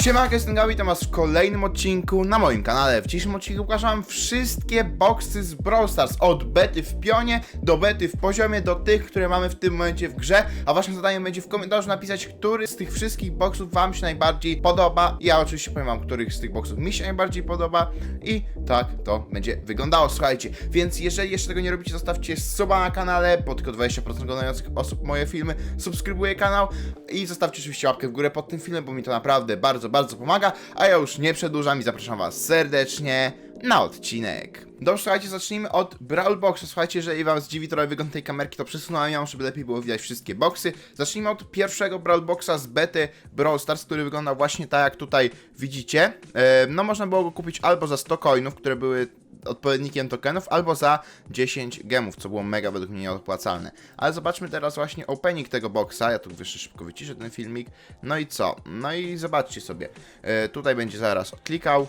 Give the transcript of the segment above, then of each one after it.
Siemanko, jestem Gabi, to was w kolejnym odcinku na moim kanale. W dzisiejszym odcinku pokażę wam wszystkie boxy z Brawl Stars, od bety w pionie, do bety w poziomie, do tych, które mamy w tym momencie w grze, a waszym zadaniem będzie w komentarzu napisać, który z tych wszystkich boxów wam się najbardziej podoba. Ja oczywiście powiem wam, których z tych boxów mi się najbardziej podoba i tak to będzie wyglądało, słuchajcie. Więc jeżeli jeszcze tego nie robicie, zostawcie suba na kanale, bo tylko 20% oglądających osób moje filmy subskrybuje kanał i zostawcie oczywiście łapkę w górę pod tym filmem, bo mi to naprawdę bardzo, bardzo pomaga, a ja już nie przedłużam i zapraszam was serdecznie na odcinek. Dobrze, słuchajcie, zacznijmy od Brawl Boxa. Słuchajcie, jeżeli wam zdziwi trochę wygląd tej kamerki, to przesunąłem ją, żeby lepiej było widać wszystkie boxy. Zacznijmy od pierwszego Brawl Boxa z bety Brawl Stars, który wygląda właśnie tak, jak tutaj widzicie. E, no, można było go kupić albo za 100 coinów, które były odpowiednikiem tokenów, albo za 10 gemów, co było mega według mnie nieopłacalne. Ale zobaczmy teraz właśnie opening tego boxa. Ja tu jeszcze szybko wyciszę ten filmik. No i co? No i zobaczcie sobie. E, tutaj będzie zaraz klikał.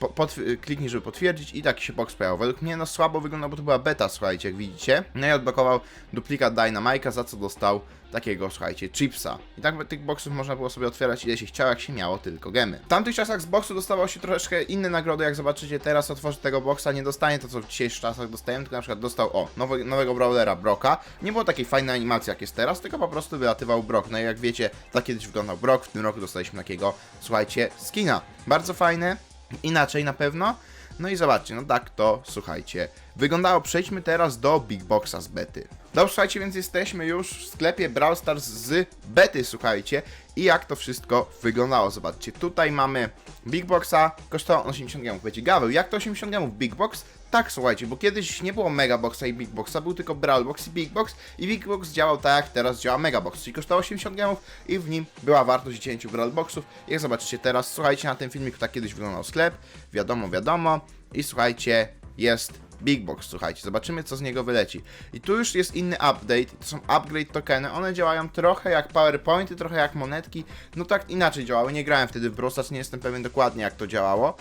po, potw- kliknij, żeby potwierdzić i taki się box pojawił. Według mnie no słabo wygląda, bo to była beta, słuchajcie, jak widzicie. No i odblokował duplikat Dynamike'a, za co dostał takiego, słuchajcie, chipsa. I tak tych boxów można było sobie otwierać ile się chciało, jak się miało tylko gemy. W tamtych czasach z boxu dostawał się troszeczkę inne nagrody, jak zobaczycie teraz otworzy tego boxa, nie dostanie to, co w dzisiejszych czasach dostajemy, tylko na przykład dostał, o, nowy, nowego brawlera Broka. Nie było takiej fajnej animacji, jak jest teraz, tylko po prostu wylatywał Brok. No i jak wiecie, tak kiedyś wyglądał Brok, w tym roku dostaliśmy takiego, słuchajcie, skina. Bardzo fajny, inaczej na pewno. No i zobaczcie, no tak to, słuchajcie, wyglądało. Przejdźmy teraz do Big Boxa z bety. Dobrze, słuchajcie, więc jesteśmy już w sklepie Brawl Stars z bety, słuchajcie. I jak to wszystko wyglądało, zobaczcie. Tutaj mamy Big Boxa, kosztował on 80 gemów. Będzie Gaweł, jak to 80 gemów? Big Box? Tak, słuchajcie, bo kiedyś nie było Mega Boxa i Big Boxa, był tylko Brawl Box i Big Box i Big Box działał tak jak teraz działa Mega Box, czyli kosztował 80 gemów i w nim była wartość 10 Brawl Boxów. Jak zobaczycie teraz, słuchajcie, na tym filmiku tak kiedyś wyglądał sklep, wiadomo, wiadomo i słuchajcie, jest Big Box, słuchajcie, zobaczymy co z niego wyleci. I tu już jest inny update, to są upgrade tokeny, one działają trochę jak PowerPointy, trochę jak monetki, no tak inaczej działały, nie grałem wtedy w Brawl Stars, nie jestem pewien dokładnie jak to działało,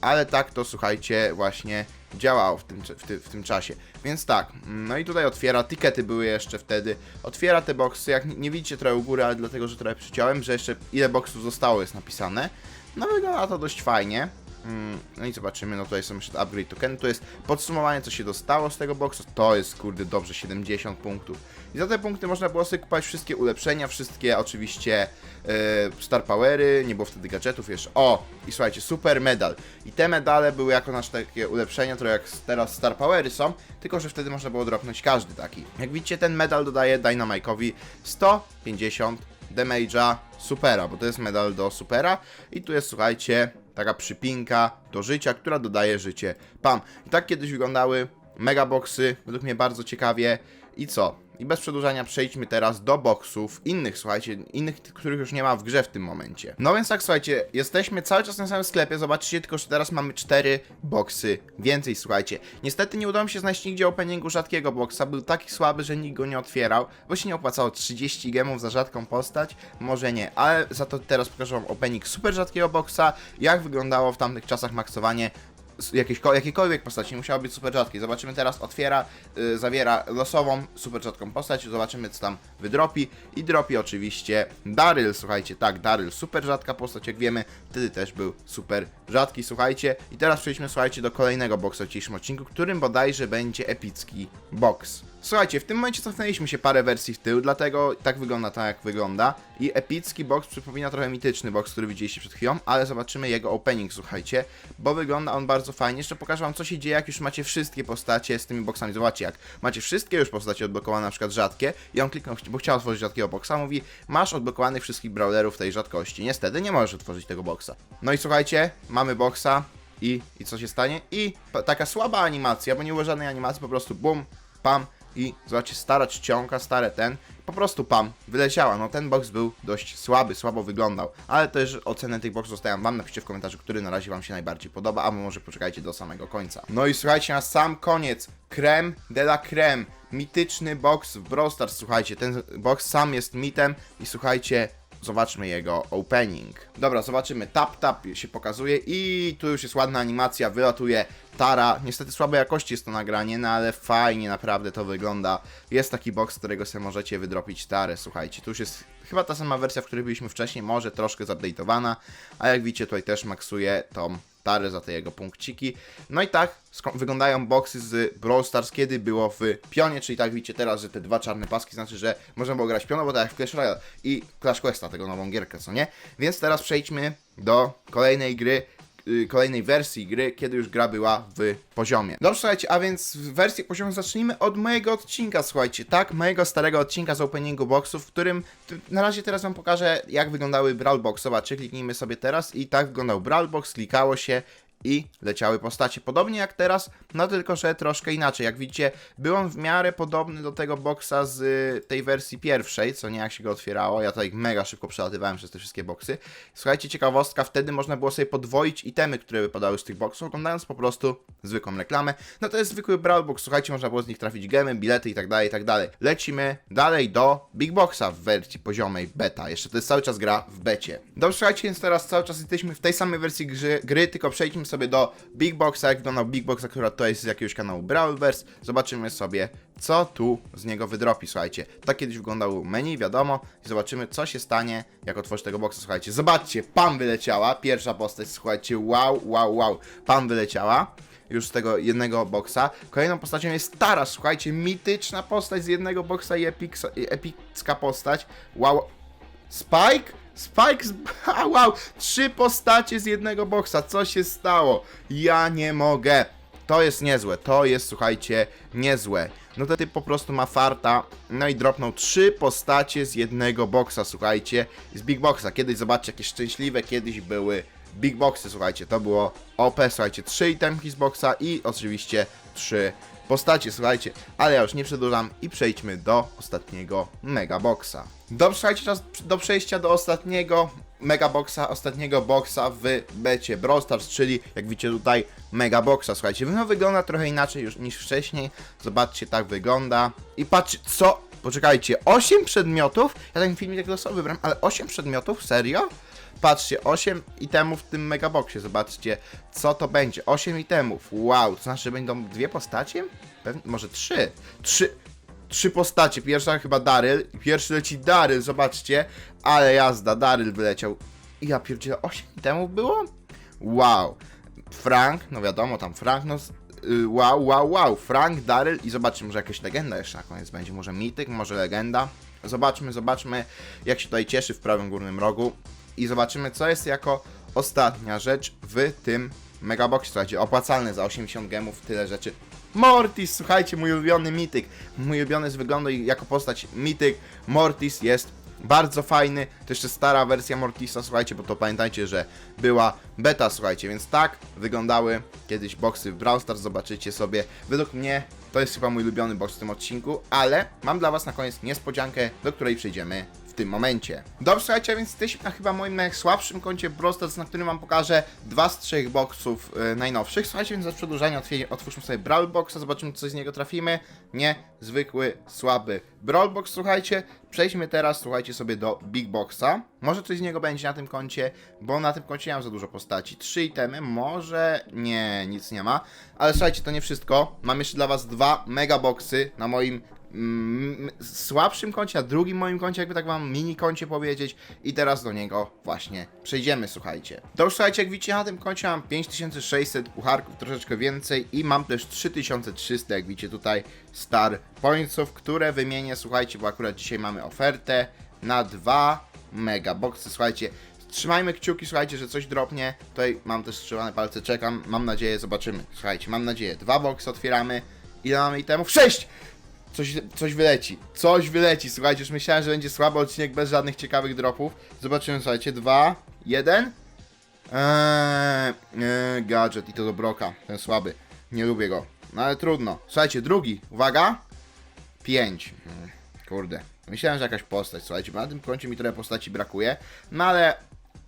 ale tak to słuchajcie właśnie działało w tym, w, ty, w tym czasie. Więc tak, no i tutaj otwiera, tikety były jeszcze wtedy, otwiera te boxy, jak nie, nie widzicie trochę u góry, ale dlatego, że trochę przyciąłem, że jeszcze ile boxów zostało jest napisane. No wygląda to dość fajnie. Mm, No i zobaczymy, no tutaj są jeszcze upgrade tokeny, to jest podsumowanie co się dostało z tego boxu, to jest kurde dobrze 70 punktów. I za te punkty można było sobie kupować wszystkie ulepszenia, wszystkie oczywiście e, star powery, nie było wtedy gadżetów jeszcze. O! I słuchajcie, super medal. I te medale były jako nasze takie ulepszenia, trochę jak teraz star powery są, tylko że wtedy można było dropnąć każdy taki. Jak widzicie, ten medal dodaje Dynamike'owi 150 damage'a supera, bo to jest medal do supera i tu jest, słuchajcie, taka przypinka do życia, która dodaje życie. Pam. I tak kiedyś wyglądały megaboxy, według mnie bardzo ciekawie. I co? I bez przedłużania przejdźmy teraz do boxów innych, słuchajcie, innych, których już nie ma w grze w tym momencie. No więc tak, słuchajcie, jesteśmy cały czas na samym sklepie, zobaczcie, tylko że teraz mamy cztery boxy więcej, słuchajcie. Niestety nie udało mi się znaleźć nigdzie openingu rzadkiego boxa, był taki słaby, że nikt go nie otwierał, bo się nie opłacało 30 gemów za rzadką postać, może nie, ale za to teraz pokażę wam opening super rzadkiego boxa, jak wyglądało w tamtych czasach maksowanie jakiejś, jakiejkolwiek postaci, nie musiało być super rzadkiej. Zobaczymy teraz, otwiera, y, zawiera losową, super rzadką postać, zobaczymy co tam wydropi i dropi oczywiście Daryl, słuchajcie, tak, Daryl, super rzadka postać, jak wiemy, wtedy też był super rzadki, słuchajcie. I teraz przejdźmy, słuchajcie, do kolejnego boxa w dzisiejszym odcinku, którym bodajże będzie epicki box. Słuchajcie, w tym momencie cofnęliśmy się parę wersji w tył, dlatego tak wygląda tak jak wygląda. I epicki box przypomina trochę mityczny box, który widzieliście przed chwilą, ale zobaczymy jego opening, słuchajcie, bo wygląda on bardzo fajnie. Jeszcze pokażę wam co się dzieje, jak już macie wszystkie postacie z tymi boxami. Zobaczcie, jak macie wszystkie już postacie odblokowane, na przykład rzadkie, i on kliknął, bo chciał otworzyć rzadkiego boxa, mówi, masz odblokowanych wszystkich brawlerów tej rzadkości. Niestety nie możesz otworzyć tego boxa. No i słuchajcie, mamy boxa, i, i co się stanie? I taka słaba animacja, bo nie było żadnej animacji, po prostu bum, pam i zobaczcie, stara czcionka, stare ten, po prostu pam, wyleciała. No ten box był dość słaby, słabo wyglądał, ale też ocenę tych boxów zostawiam wam, napiszcie w komentarzu, który na razie wam się najbardziej podoba, albo może poczekajcie do samego końca. No i słuchajcie, na sam koniec, creme de la creme, mityczny box w Brawl Stars, słuchajcie, ten box sam jest mitem i słuchajcie, zobaczmy jego opening. Dobra, zobaczymy. Tap, tap się pokazuje i tu już jest ładna animacja, wylatuje Tara. Niestety słabej jakości jest to nagranie, no ale fajnie naprawdę to wygląda. Jest taki box, z którego sobie możecie wydropić Tarę, słuchajcie. Tu już jest chyba ta sama wersja, w której byliśmy wcześniej, może troszkę zupdate'owana, a jak widzicie tutaj też maksuje tą Tarę za te jego punkciki. No i tak wyglądają boxy z Brawl Stars, kiedy było w pionie, czyli tak widzicie teraz, że te dwa czarne paski znaczy, że można było grać pionowo, tak jak w Clash Royale i Clash Questa, tego nową gierkę, co nie? Więc teraz przejdźmy do kolejnej gry, kolejnej wersji gry, kiedy już gra była w poziomie. Dobrze, słuchajcie, a więc w wersji poziomu zacznijmy od mojego odcinka, słuchajcie, tak, mojego starego odcinka z openingu boxów, w którym na razie teraz wam pokażę, jak wyglądały Brawl Box. Zobaczcie, kliknijmy sobie teraz i tak wyglądał Brawl Box, klikało się i leciały postacie. Podobnie jak teraz, no tylko, że troszkę inaczej. Jak widzicie, był on w miarę podobny do tego boxa z y, tej wersji pierwszej, co nie jak się go otwierało. Ja tutaj mega szybko przelatywałem przez te wszystkie boxy. Słuchajcie, ciekawostka, wtedy można było sobie podwoić itemy, które wypadały z tych boxów, oglądając po prostu zwykłą reklamę. No to jest zwykły Brawl Box, słuchajcie, można było z nich trafić gemy, bilety i tak dalej, i tak dalej. Lecimy dalej do Big Boxa w wersji poziomej beta. Jeszcze to jest cały czas gra w becie. Dobrze, słuchajcie, więc teraz cały czas jesteśmy w tej samej wersji gry, gry tylko przejdźmy sobie do Big Boxa, jak wyglądał Big Box, akurat to jest z jakiegoś kanału Brawlverse. Zobaczymy sobie, co tu z niego wydropi, słuchajcie. Tak kiedyś wyglądało menu, wiadomo, i zobaczymy, co się stanie, jak otworzy tego boxa, słuchajcie. Zobaczcie, Pam wyleciała, pierwsza postać, słuchajcie, wow, wow, wow, Pam wyleciała już z tego jednego boksa. Kolejną postacią jest Tara, słuchajcie, mityczna postać z jednego boksa i epicka postać. Wow. Spike? Spike z... Wow! Trzy postacie z jednego boksa. Co się stało? Ja nie mogę. To jest niezłe, to jest, słuchajcie, niezłe. No to ty po prostu ma farta, no i dropnął trzy postacie z jednego boksa, słuchajcie, z Big Boxa. Kiedyś, zobaczcie, jakie szczęśliwe kiedyś były Big Boxy, słuchajcie, to było OP, słuchajcie, trzy itemki z boxa i oczywiście trzy postacie, słuchajcie, ale ja już nie przedłużam i przejdźmy do ostatniego Mega Boxa. Dobrze, słuchajcie, czas do przejścia do ostatniego Mega Boxa, ostatniego boxa w becie Brawl czyli jak widzicie tutaj Mega Boxa, słuchajcie, no wygląda trochę inaczej już niż wcześniej, zobaczcie, tak wygląda. I patrzcie, co, poczekajcie, 8 przedmiotów, ja ten filmik tak losowo wybrałem, ale 8 przedmiotów, serio? Patrzcie, 8 itemów w tym megaboxie, zobaczcie, co to będzie. 8 itemów, wow, to znaczy, że będą dwie postacie? Pewnie, może trzy. Trzy, trzy postacie, pierwsza chyba Daryl, pierwszy leci Daryl, zobaczcie, ale jazda, Daryl wyleciał. Ja pierdzielę, 8 itemów było? Wow. Frank, no wiadomo, tam Frank, no... y, Wow, wow, wow, Frank, Daryl i zobaczmy, może jakaś legenda jeszcze na koniec będzie, może mityk, może legenda. Zobaczmy, zobaczmy, jak się tutaj cieszy w prawym górnym rogu i zobaczymy, co jest jako ostatnia rzecz w tym megaboxie. Słuchajcie, opłacalny za 80 gemów, tyle rzeczy. Mortis, słuchajcie, mój ulubiony mityk. Mój ulubiony z wyglądu i jako postać mityk. Mortis jest bardzo fajny. To jeszcze stara wersja Mortisa, słuchajcie, bo to pamiętajcie, że była beta, słuchajcie, więc tak wyglądały kiedyś boxy w Brawl Stars, zobaczycie sobie. Według mnie to jest chyba mój ulubiony box w tym odcinku, ale mam dla Was na koniec niespodziankę, do której przejdziemy w tym momencie. Dobrze, słuchajcie, więc jesteśmy na chyba moim najsłabszym koncie Brawl Stars, na którym Wam pokażę dwa z trzech boxów e, najnowszych. Słuchajcie, więc za przedłużenie otwie- otwórzmy sobie Brawl Boxa, zobaczymy co z niego trafimy. Nie, zwykły, słaby Brawl Box, słuchajcie. Przejdźmy teraz, słuchajcie, sobie do Big Boxa. Może coś z niego będzie na tym koncie, bo na tym koncie nie mam za dużo postaci. Trzy itemy, może nie, nic nie ma. Ale słuchajcie, to nie wszystko. Mam jeszcze dla Was dwa mega boxy na moim mm, słabszym koncie, na drugim moim koncie, jakby tak wam mini koncie powiedzieć i teraz do niego właśnie przejdziemy, słuchajcie. To już słuchajcie, jak widzicie na tym koncie mam 5600 pucharków, troszeczkę więcej i mam też 3300, jak widzicie tutaj, star pointsów, które wymienię, słuchajcie, bo akurat dzisiaj mamy ofertę na dwa mega boxy, słuchajcie. Trzymajmy kciuki, słuchajcie, że coś dropnie. Tutaj mam też strzelane palce, czekam. Mam nadzieję, zobaczymy. Słuchajcie, mam nadzieję. Dwa boxy otwieramy. Ile mamy itemów? Sześć! Coś, coś wyleci. Coś wyleci. Słuchajcie, już myślałem, że będzie słaby odcinek bez żadnych ciekawych dropów. Zobaczymy, słuchajcie. Dwa, jeden. Eee, eee, gadżet i to do broka. Ten słaby. Nie lubię go. No ale trudno. Słuchajcie, drugi. Uwaga. Pięć. Hmm, Kurde. Myślałem, że jakaś postać, słuchajcie, bo na tym koncie mi trochę postaci brakuje. No ale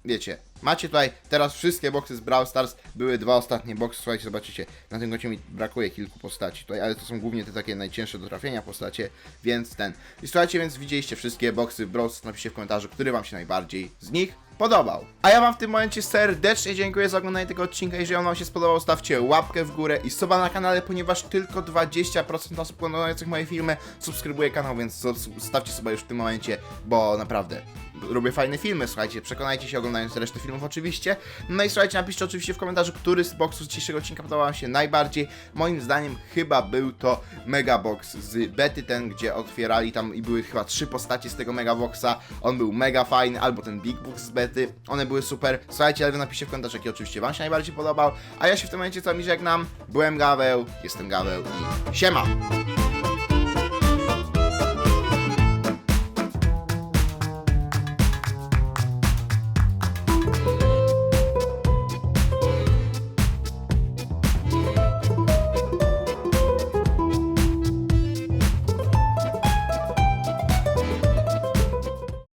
wiecie, macie tutaj teraz wszystkie boxy z Brawl Stars, były dwa ostatnie boxy, słuchajcie, zobaczycie, na tym koncie mi brakuje kilku postaci tutaj, ale to są głównie te takie najcięższe do trafienia postacie, więc ten. I słuchajcie, więc widzieliście wszystkie boxy Brawl Stars, napiszcie w komentarzu, który wam się najbardziej z nich podobał. A ja wam w tym momencie serdecznie dziękuję za oglądanie tego odcinka. Jeżeli on wam się spodobał, stawcie łapkę w górę i suba na kanale, ponieważ tylko 20% osób oglądających moje filmy subskrybuje kanał, więc stawcie suba już w tym momencie, bo naprawdę robię fajne filmy, słuchajcie, przekonajcie się oglądając resztę filmów oczywiście. No i słuchajcie, napiszcie oczywiście w komentarzu, który z boxów z dzisiejszego odcinka podobał wam się najbardziej. Moim zdaniem chyba był to Megabox z bety ten, gdzie otwierali tam i były chyba trzy postacie z tego Megaboxa. On był mega fajny, albo ten Big Box z bety. One były super. Słuchajcie, ale wy napiszcie w komentarzu, jaki oczywiście wam się najbardziej podobał. A ja się w tym momencie z wami żegnam. Byłem Gaweł, jestem Gaweł i siema!